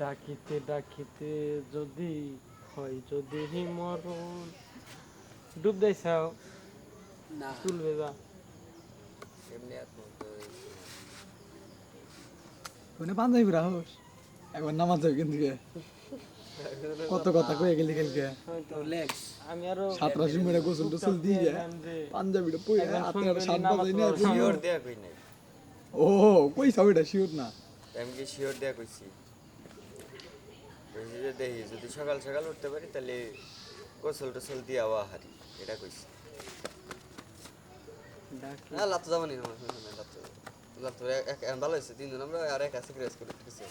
ডাকিতে ডাকিতে যদি হয় যদি মরণ। ডুব দেখাও না। তুলবে যা বলতে পাঞ্জাবি রাহস একবার নামাজ যাবে কিন্তু কত কথা কয়ে গেলি কালকে। আমি আরও সাতরাশি মিনিটে গোসল টোসল দিয়ে পাঞ্জাবিটা পরে হাতে আর সাত না শিওর দেয়া কই নাই? ও কই সাবিটা শিওর না? আমি কি শিওর দেয়া কইছি? যে দেখি যদি সকাল সকাল উঠতে পারি তাহলে গোসল টোসল দিয়ে আওয়া হারি এটা কইছি। ডাকি। না লাভ তো যাবানি না লাভ তো লাভ তো এক এক- ভালো হয়েছে তিনজন আমরা আর এক আছে ক্রেস করে কিছু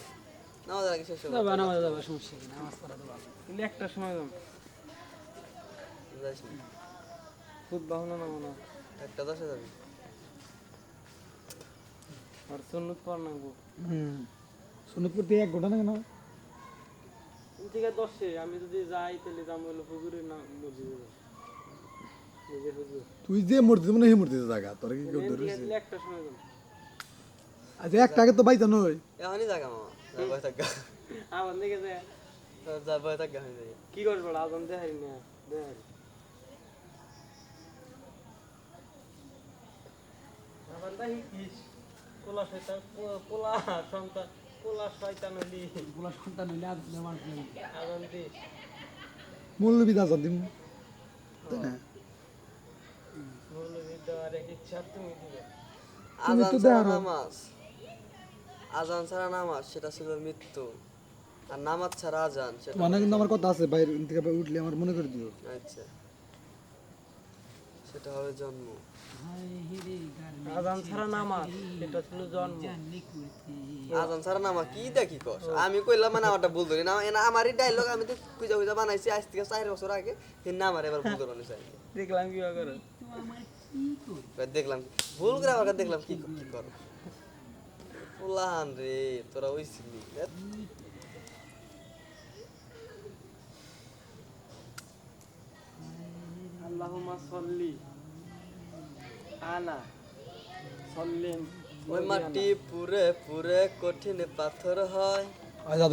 নামাজ আগে শেষ হবে নামাজ যাবা সমস্যা কি? নামাজ পড়া তো ভালো। কিন্তু একটা সময় যাম যাইস খুব বাহনা না মনে একটা দশে যাবি। আর সুন্নত পর না হুম। সোনপুর দিয়ে এক ঘণ্টা না? কেন ঠিক আছে দশে আমি যদি যাই তাহলে যাম হলো হুজুরের নাম মসজিদে। যাব। তুই যে মূর্তি মানে সেই মূর্তিতে জায়গা তোর কি কেউ দিলে একটা সময় আচ্ছা একটা আগে তো বাইতা নই এখনই জাগা মামা যা বয়ে থাক। আমার দিকে যায় যা বয়ে থাক গা, কি করছ বড় আজান দেখাই না? দেখাই আবার দেখি কি? পোলা শয়তান পো- পোলা সন্তান পোলা শয়তান হলি গুলা সন্তান হইলে আজ নামাজ নেই আজান তাই না? তুমি তো ছাড়া দেখো। নামাজ। আজান ছাড়া নামাজ সেটা ছিল মৃত্যু। আর নামাজ ছাড়া আজান সেটা তোমার কিন্তু আমার কথা আছে বাইরে থেকে উঠলে আমার মনে করে দিও। আচ্ছা। সেটা হবে জন্ম। আজান ছাড়া নামাজ এটা ছিল জন্ম। আজান ছাড়া নামাজ কি দেখি কস? আমি কইলাম মানে আমারটা ভুল ধরি না। এনা আমারই ডায়লগ আমি তো খুঁজা খুঁজা বানাইছি আজ থেকে চার বছর আগে। কিন্তু আমার এবার ভুল ধরনি চাই দেখলাম কি করে। আমার দেখলাম ভুল করে আবার দেখলাম কি কি করো? উলাহান রে তোরা ওইছিলি ধ্যাৎ। আল্লাহুম্মা সল্লি আলা সাল্লিম ওই মাটি পুরে পুরে কঠিন পাথর হয়।